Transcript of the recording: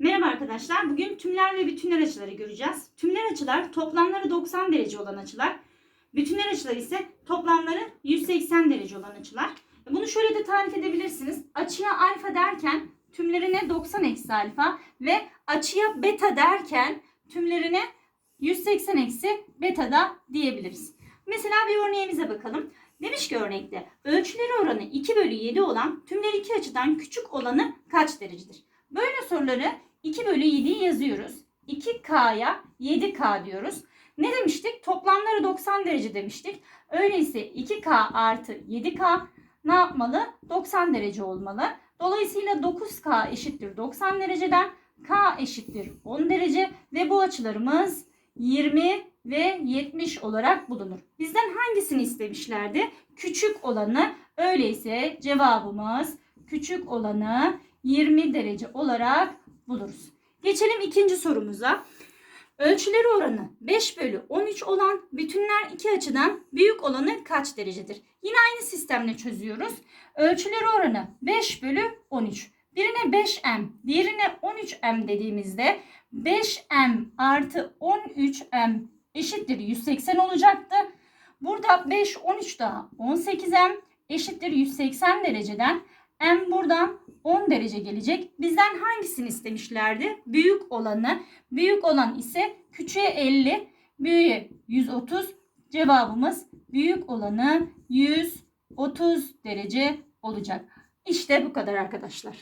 Merhaba arkadaşlar. Bugün tümler ve bütünler açıları göreceğiz. Tümler açılar toplamları 90 derece olan açılar. Bütünler açılar ise toplamları 180 derece olan açılar. Bunu şöyle de tarif edebilirsiniz. Açıya alfa derken tümlerine 90 eksi alfa ve açıya beta derken tümlerine 180 eksi beta da diyebiliriz. Mesela bir örneğimize bakalım. Demiş ki örnekte ölçüleri oranı 2 bölü 7 olan tümler iki açıdan küçük olanı kaç derecedir? Böyle soruları 2 bölü 7'yi yazıyoruz. 2K'ya 7K diyoruz. Ne demiştik? Toplamları 90 derece demiştik. Öyleyse 2K artı 7K ne yapmalı? 90 derece olmalı. Dolayısıyla 9K eşittir 90 dereceden. K eşittir 10 derece ve bu açılarımız 20 ve 70 olarak bulunur. Bizden hangisini istemişlerdi? Küçük olanı. Öyleyse cevabımız küçük olanı 20 derece olarak buluruz. Geçelim ikinci sorumuza. Ölçüleri oranı 5 bölü 13 olan bütünler iki açıdan büyük olanı kaç derecedir? Yine aynı sistemle çözüyoruz. Ölçüleri oranı 5 bölü 13. Birine 5m, diğerine 13m dediğimizde 5m artı 13m eşittir 180 olacaktı. Burada 5, 13 daha 18m eşittir 180 dereceden m buradan 10 derece gelecek. Bizden hangisini istemişlerdi? Büyük olanı. Büyük olan ise küçüğe 50, büyüğe 130. Cevabımız büyük olanı 130 derece olacak. İşte bu kadar arkadaşlar.